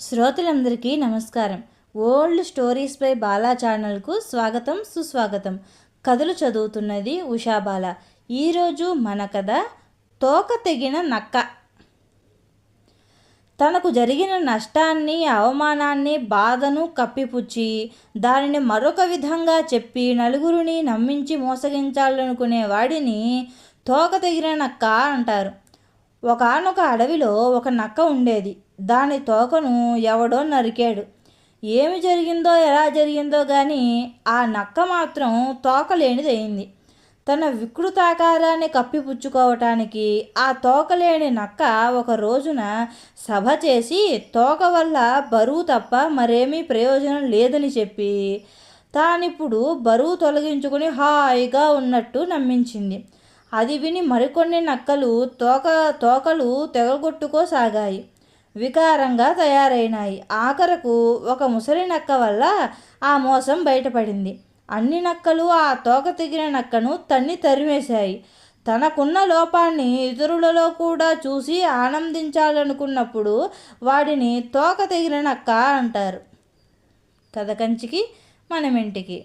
శ్రోతలందరికీ నమస్కారం. Old stories by Bala ఛానల్కు స్వాగతం సుస్వాగతం. కథలు చదువుతున్నది ఉషా బాల. ఈరోజు మన కథ తోక తెగిన నక్క. తనకు జరిగిన నష్టాన్ని అవమానాన్ని బాధను కప్పిపుచ్చి దానిని మరొక విధంగా చెప్పి నలుగురిని నమ్మించి మోసగించాలనుకునే వాడిని తోక తెగిన నక్క అంటారు. ఒకనొక అడవిలో ఒక నక్క ఉండేది. దాని తోకను ఎవడో నరికాడు. ఏమి జరిగిందో ఎలా జరిగిందో కానీ ఆ నక్క మాత్రం తోకలేనిదయింది తన వికృతాకారాన్ని కప్పిపుచ్చుకోవటానికి ఆ తోకలేని నక్క ఒక రోజున సభ చేసి తోక వల్ల బరువు తప్ప మరేమీ ప్రయోజనం లేదని చెప్పి తానిప్పుడు బరువు తొలగించుకుని హాయిగా ఉన్నట్టు నమ్మించింది. అది విని మరికొన్ని నక్కలు తోక తోకలు తెగగొట్టుకోసాగాయి. వికారంగా తయారైనాయి. ఆఖరకు ఒక ముసలి నక్క వల్ల ఆ మోసం బయటపడింది. అన్ని నక్కలు ఆ తోక తెగిన నక్కను తన్ని తరిమేశాయి. తనకున్న లోపాన్ని ఇతరులలో కూడా చూసి ఆనందించాలనుకున్నప్పుడు వాడిని తోక తెగిన నక్క అంటారు. కథ కంచికి మనమింటికి.